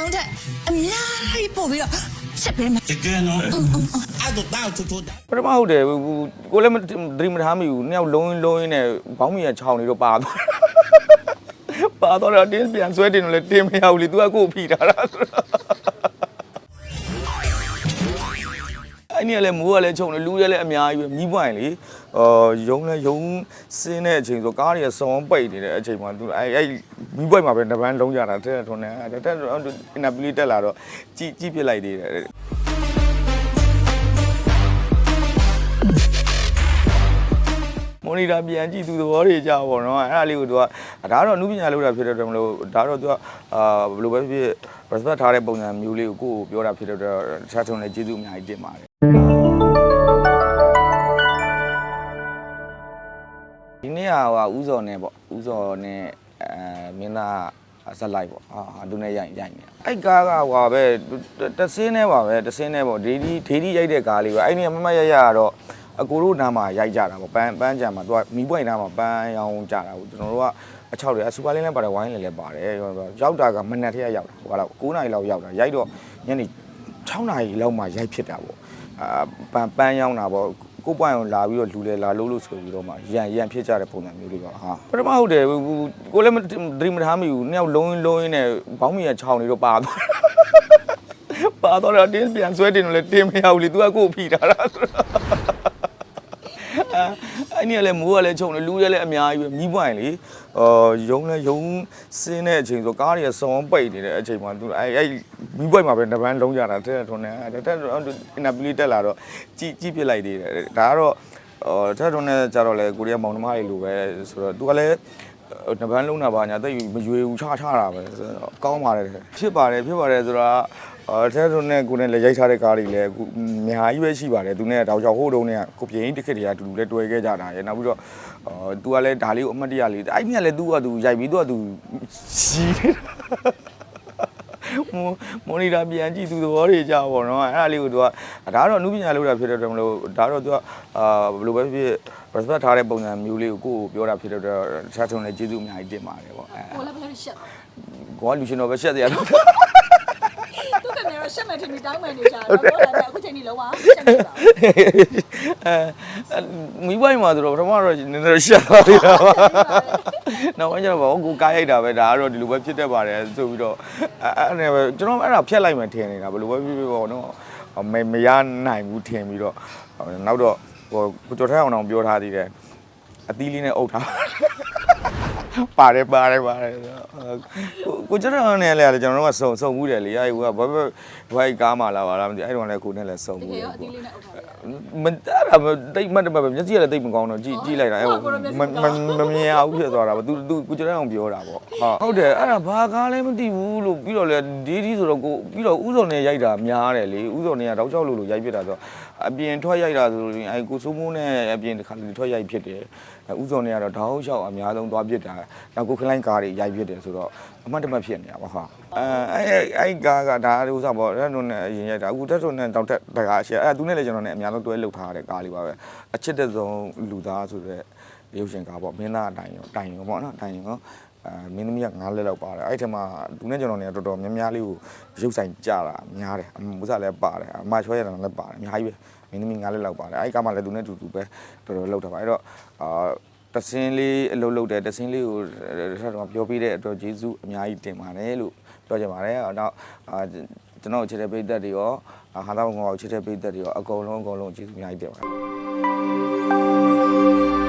မိမိအဟောင်းတဲ့အများကြီးပို့ပြီးတော့ချက်ပေးမယ်တကယ်နော်အဲ့တော့တောက်တူတူပထမဟုတ်တယ်ဟိုကိုလည်းမသတိမထားမိဘူးနှစ်ယောက်လုံးရင်းလုံးရင်းနဲ့ဘောင်းမီကခြောင်နေတော့ပါသွားပါတော့တော့တင်းပြန်ဆွဲတင်လို့လည်းတင်းမရဘူးလေ तू ကကိုယ်ဖိထားတာဆိုတော့ အဲ့ဒီကလည်းမိုးကလည်းခြုံတယ်လူတွေလည်းအများကြီးပဲမီးပွိုင်လေအော်ယုံလည်းယုံစင်းတဲ့အချိန်ဆိုကားတွေကစောင်းပိတ်နေတဲ့အချိန်မှာ तू အဲ့အဲ့မီးပွိုင်မှာပဲတပန်းလုံးကြတာတဲ့ထုံးနေတက်တက်အင်နာပလီတက်လာတော့ကြည်ကြည့်ပြစ်လိုက်သေးတယ်မော်နီတာပြန်ကြည့်သူသဘောတွေကြာပေါ့နော်အဲ့ဒါလေးကိုသူကဒါကတော့အမှုပညာလုပ်တာဖြစ်တဲ့အတွက်မလို့ဒါတော့သူကအာဘယ်လိုပဲဖြစ်ဖြစ် respect ထားတဲ့ပုံစံမျိုးလေးကိုကိုယ့်ကိုပြောတာဖြစ်တဲ့အတွက်တခြားထုံးလည်းကျေးဇူးအများကြီးတင်ပါတယ် ဒီနေ့ကဟိုဥစော်နဲ့ပေါ့ဥစော်နဲ့အဲမင်းသားဆက်လိုက်ပေါ့ဟာသူနဲ့ရိုက်ရိုက်နေအဲ့ကားကဟိုပဲတဆင်းနဲ့ပါပဲတဆင်းနဲ့ပေါ့ဒေဒီဒေဒီရိုက်တဲ့ကားလေးပဲအဲ့ဒီမမရရကတော့အကိုတို့နားမှာရိုက်ကြတာပေါ့ပန်းပန်းကြံမှာသူကမီးပွိုင်နားမှာပန်းရောင်းကြတာပေါ့ကျွန်တော်တို့ကအချောက်တွေအစူပါလင်းလည်းပါတယ်ဝိုင်းလည်းလည်းပါတယ်ရောက်တာကမနက်ထက်ရောက်တာဟိုကတော့9နာရီလောက်ရောက်တာရိုက်တော့ညနေ6နာရီလောက်မှရိုက်ဖြစ်တာပေါ့အာပန်းပန်းရောင်းတာပေါ့ ကိုပွိုင်ကိုလာပြီးတော့လူလေလာလို့လို့ဆိုပြီးတော့မှရန်ရန်ဖြစ်ကြတဲ့ပုံစံမျိုးလေးပါဟာပထမဟုတ်တယ်ကိုလည်းမသတိမထားမိဘူးနှစ်ယောက်လုံးရင်းလုံးရင်းနဲ့ဘောင်းမီကခြောင်နေတော့ပါသွားပါတော့တော့တင်းပြန်ဆွဲတင်လို့လည်းတင်းမရဘူးလေ तू ကကိုယ်ဖိထားတာဆိုတော့ အဲ့ဒီကလည်းမိုးကလည်းခြုံတယ်လူတွေလည်းအများကြီးပဲမီးပွိုင်လေအော်ယုံလည်းယုံစင်းတဲ့အချိန်ဆိုကားတွေကစောင်းပိတ်နေတဲ့အချိန်မှာသူအဲ့အဲ့မီးပွိုင်မှာပဲတပန်းလုံးကြတာတဲ့ထုံးနေတက်တက်အင်နာပလီတက်လာတော့ကြည်ကြည့်ပြစ်လိုက်သေးတယ်ဒါကတော့အော်တက်ထုံးနေကြတော့လေကိုရီးယားမောင်နှမတွေလိုပဲဆိုတော့သူကလည်း နပန်းလုံးတာပါညာတိတ်မရွေဘူးချချတာပဲဆိုတော့ကောင်းပါတယ်ဖြစ်ပါတယ်ဖြစ်ပါတယ်ဆိုတော့အော်တဲ့ထုံးနဲ့ကိုနဲ့လည်းရိုက်ထားတဲ့ကားတွေလည်းအခုအများကြီးပဲရှိပါတယ်သူနဲ့တောက်ချောက်ဟိုးတုံးနဲ့ကိုပြင်းတစ်ခက်တည်းကအတူတူလည်းတွေ့ခဲ့ကြတာရယ်နောက်ပြီးတော့အော်သူကလည်းဒါလေးကိုအမှတ်တရလေးအဲ့မြကလည်းသူကသူရိုက်ပြီးသူကသူရှိနေတာ မော်နီတာပြန်ကြည့်သူသဘောတွေကြာပေါ့နော်အဲ့ဒါလေးကိုသူကဒါကတော့အမှုပညာလုပ်တာဖြစ်တဲ့အတွက်မလို့ဒါတော့သူကအာဘယ်လိုပဲဖြစ်ဖြစ် respect ထားတဲ့ပုံစံမျိုးလေးကိုကိုယ့်ကိုပြောတာဖြစ်တဲ့အတွက်တခြားထုံးလည်းကျေးဇူးအများကြီးတင်ပါတယ်ပေါ့အဲကိုလည်းဘယ်လိုရှက်ကိုကလူရှင်တော်ပဲရှက်တရားတော့ သူကလည်းရှက်မဲ့ထင်ပြီးတောင်းမယ်နေကြတော့ကိုလည်းအခုချိန်ကြီးလုံးဝရှက်နေတာအဲမိဘိုင်းမှာဆိုတော့ပထမတော့နည်းနည်းရှက်သွားပြီတော့နောက်ပိုင်းကျတော့ဘာကိုကားရိုက်တာပဲဒါကတော့ဒီလိုပဲဖြစ်တတ်ပါတယ်ဆိုပြီးတော့အဲအဲ့ဒါပဲကျွန်တော်အဲ့ဒါဖျက်လိုက်မှထင်နေတာဘယ်လိုပဲဖြစ်ဖြစ်ပေါ့နော်မမရနိုင်ဘူးထင်ပြီးတော့နောက်တော့ဟိုကိုကျော်ထိုင်အောင်အောင်ပြောထားသေးတယ်အသီးလေးနဲ့အုပ်ထား ပါတယ်ပါတယ်ပါတယ်ကိုကိုကျွန်တော်နဲ့လည်းကျွန်တော်တို့ကစုံစုံမှုတယ်လေအဲဒီကဘာပဲဘာကားမှလာပါလားမသိအဲ့တော့လည်းကိုနဲ့လည်းစုံတမှုကယ်တယ်ရောအပေါ့သီးလေးနဲ့အုပ်ထားတယ်မအဲ့ဒါမတိတ်မှတ်တယ်ပဲမျက်စိကလည်းတိတ်မကောင်းတော့ကြည့်ကြည့်လိုက်တာအဲ့ဟိုမမမမြင်အောင်ဖြစ်သွားတာပေါ့ तू तू ကိုကျွန်တော်အောင်ပြောတာပေါ့ဟုတ်ဟုတ်တယ်အဲ့ဒါဘာကားလဲမသိဘူးလို့ပြီးတော့လေဒီဒီဆိုတော့ကိုပြီးတော့ဥစော်နဲ့ရိုက်တာများတယ်လေဥစော်နဲ့ကတောက်ချောက်လို့လို့ရိုက်ဖြစ်တာဆိုတော့အပြင်ထွက်ရိုက်တာဆိုလို့အဲ့ကိုစိုးမိုးနဲ့အပြင်တစ်ခါလေထွက်ရိုက်ဖြစ်တယ်ဥစော်နဲ့ကတော့တောက်ချောက်အများဆုံးသွားဖြစ်တာနောက်ကိုခလိုင်းကားတွေရိုက်ဖြစ်တယ်ဆိုတော့အမှတ်တမဲ့ဖြစ်နေတာပေါ့ဟာအဲအဲ့အဲ့ကားကဒါဥစားပေါ့အဲ့တို့နဲ့အရင်ရိုက်တာအခုတက်တို့နဲ့တောက်တက်တကားရှယ်အဲ့သူနဲ့လည်းကျွန်တော်နဲ့အများဆုံးတွဲလှုပ်ထားတဲ့ကားလေးပါပဲအချစ်တဲ့ဆုံးလူသားဆိုတဲ့ရုပ်ရှင်ကားပေါ့မင်းသားအတိုင်းရောတိုင်ရောပေါ့နော်တိုင်ရောအဲမင်းသမီးက9လက်လောက်ပါတယ်အဲ့ထက်မှသူနဲ့ကျွန်တော်နဲ့တော်တော်များများလေးကိုရုပ်ဆိုင်ကြတာများတယ်အမုစားလည်းပါတယ်အမချွဲရတာလည်းပါတယ်အများကြီးပဲမင်းသမီး9လက်လောက်ပါတယ်အဲ့ကားမှလည်းသူနဲ့တူတူပဲတော်တော်လှုပ်ထားပါအဲ့တော့အာ တစင်းလေးအလုပ်လုပ်တယ်တစင်းလေးကိုဆက်တော့ပြောပြတဲ့အတွက်ကျေးဇူးအများကြီးတင်ပါတယ်လို့ပြောချင်ပါတယ်။နောက်အာကျွန်တော်ချစ်တဲ့ပိတ်သက်တွေရောဟာသာဘုံကောင်ချစ်တဲ့ပိတ်သက်တွေရောအကုန်လုံးအကုန်လုံးကျေးဇူးအများကြီးတင်ပါတယ်